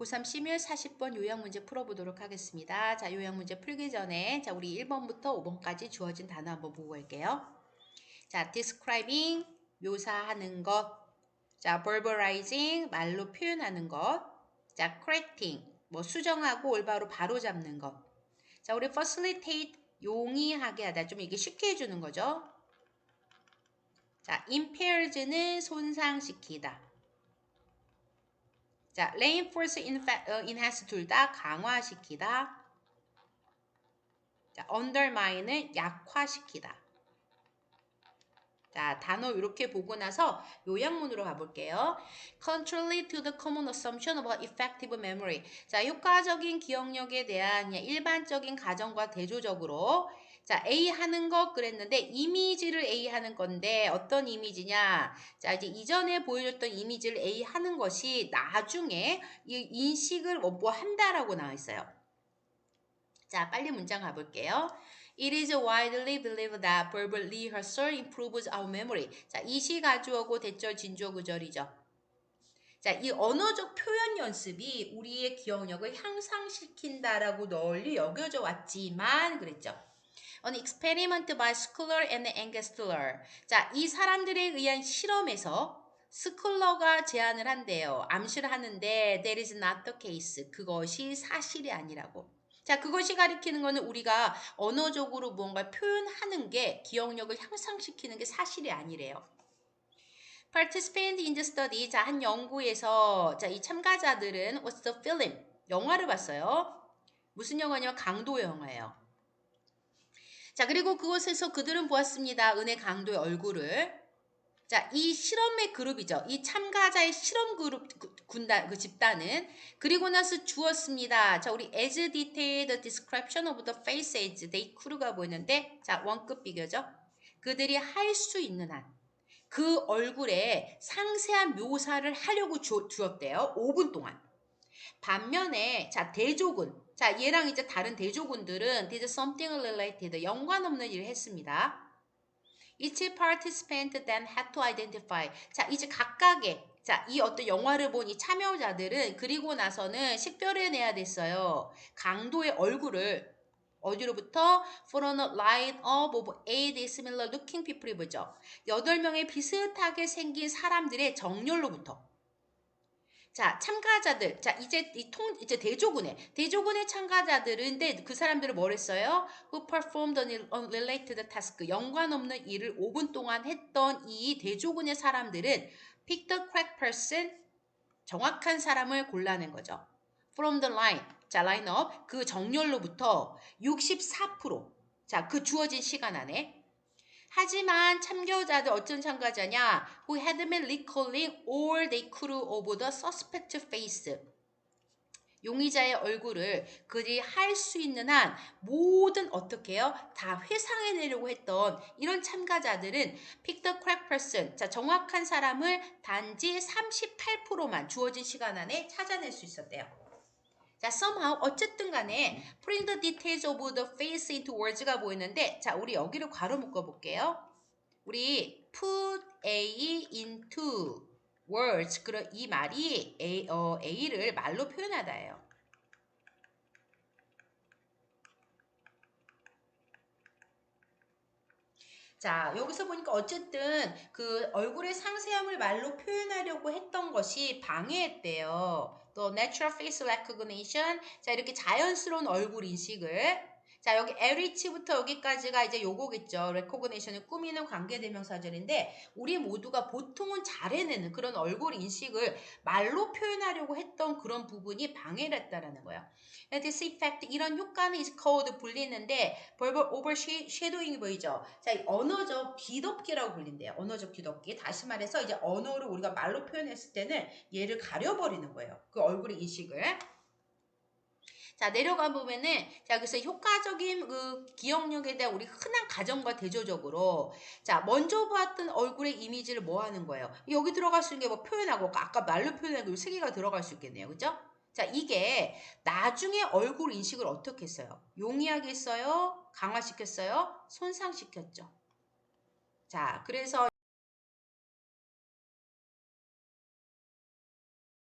고3 심일 40번 요약 문제 풀어보도록 하겠습니다. 자, 요약 문제 풀기 전에 자, 우리 1번부터 5번까지 주어진 단어 한번 보고 갈게요. 자, describing 묘사하는 것. 자, verbalizing 말로 표현하는 것. 자, correcting 뭐 수정하고 올바로 바로 잡는 것. 자, 우리 facilitate 용이하게 하다. 좀 이게 쉽게 해주는 거죠. 자, impairs는 손상시키다. 자, reinforce, enhance 둘 다 강화시키다. 자, undermine은 약화시키다. 자, 단어 이렇게 보고 나서 요약문으로 가볼게요. Contrary to the common assumption about effective memory. 자, 효과적인 기억력에 대한 일반적인 가정과 대조적으로 자, A 하는 것 그랬는데 이미지를 A 하는 건데 어떤 이미지냐? 자, 이제 이전에 보여줬던 이미지를 A 하는 것이 나중에 이 인식을 뭐 한다라고 나와 있어요. 자, 빨리 문장 가볼게요. It is widely believed that verbal rehearsal improves our memory. 자, 이시 가주어고 대절 진주어 구절이죠. 자, 이 언어적 표현 연습이 우리의 기억력을 향상시킨다라고 널리 여겨져 왔지만 그랬죠. An experiment by Schuller and Engstler. 자, 이 사람들에 의한 실험에서 스쿨러가 제안을 한대요. 암시를 하는데 that is not the case. 그것이 사실이 아니라고. 자, 그것이 가리키는 거는 우리가 언어적으로 무언가 표현하는 게 기억력을 향상시키는 게 사실이 아니래요. Participant in the study. 자, 한 연구에서 자, 이 참가자들은 what's the film? 영화를 봤어요. 무슨 영화냐면 강도 영화예요. 자, 그리고 그곳에서 그들은 보았습니다. 은혜 강도의 얼굴을. 자, 이 실험의 그룹이죠. 이 참가자의 실험 그룹 그, 군단 그 집단은 그리고 나서 주었습니다. 자, 우리 as detailed description of the face as they could가 보이는데 자, 원급 비교죠. 그들이 할 수 있는 한 그 얼굴에 상세한 묘사를 하려고 주, 주었대요. 5분 동안. 반면에 자, 대조군 자, 얘랑 이제 다른 대조군들은 did something related 연관 없는 일을 했습니다. Each participant then had to identify. 자, 이제 각각의 자, 이 어떤 영화를 본 이 참여자들은 그리고 나서는 식별해내야 됐어요. 강도의 얼굴을 어디로부터? For a line up of eight similar looking people 보죠. 여덟 명의 비슷하게 생긴 사람들의 정렬로부터. 자, 참가자들. 자, 이제 이 통, 이제 대조군의, 대조군의 참가자들인데 그 사람들을 뭘 했어요? Who performed unrelated task. 연관 없는 일을 5분 동안 했던 이 대조군의 사람들은 pick the correct person. 정확한 사람을 골라낸 거죠. From the line. 자, 라인업. 그 정렬로부터 64%. 자, 그 주어진 시간 안에 하지만 참가자들 어떤 참가자냐? Who had been recalling all they could of the suspect face. 용의자의 얼굴을 그들이 할 수 있는 한 모든 어떻게 해요? 다 회상해내려고 했던 이런 참가자들은 the correct person. 자, 정확한 사람을 단지 38%만 주어진 시간 안에 찾아낼 수 있었대요. 자, somehow 어쨌든 간에 putting the details of the face into words가 보이는데 자, 우리 여기를 괄호 묶어 볼게요. 우리 put A into words 그럼 이 말이 A, 어, A를 말로 표현하다예요. 자, 여기서 보니까 어쨌든 그 얼굴의 상세함을 말로 표현하려고 했던 것이 방해했대요. 또 natural face recognition. 자, 이렇게 자연스러운 얼굴 인식을 자, 여기 LH부터 여기까지가 이제 요거겠죠. recognition은 꾸미는 관계대명사절인데 우리 모두가 보통은 잘 해내는 그런 얼굴 인식을 말로 표현하려고 했던 그런 부분이 방해를 했다라는 거예요. This effect 이런 효과는 is called 불리는데 verbal overshadowing이 보이죠. 자, 이 언어적 뒤덮기라고 불린대요. 언어적 뒤덮기. 다시 말해서 이제 언어를 우리가 말로 표현했을 때는 얘를 가려버리는 거예요. 그 얼굴의 인식을. 자, 내려가 보면은, 자, 그래서 효과적인 그 기억력에 대한 우리 흔한 가정과 대조적으로, 자, 먼저 보았던 얼굴의 이미지를 뭐 하는 거예요? 여기 들어갈 수 있는 게 뭐 표현하고, 아까 말로 표현하고 세 개가 들어갈 수 있겠네요. 그죠? 자, 이게 나중에 얼굴 인식을 어떻게 했어요? 용이하게 했어요? 강화시켰어요? 손상시켰죠. 자, 그래서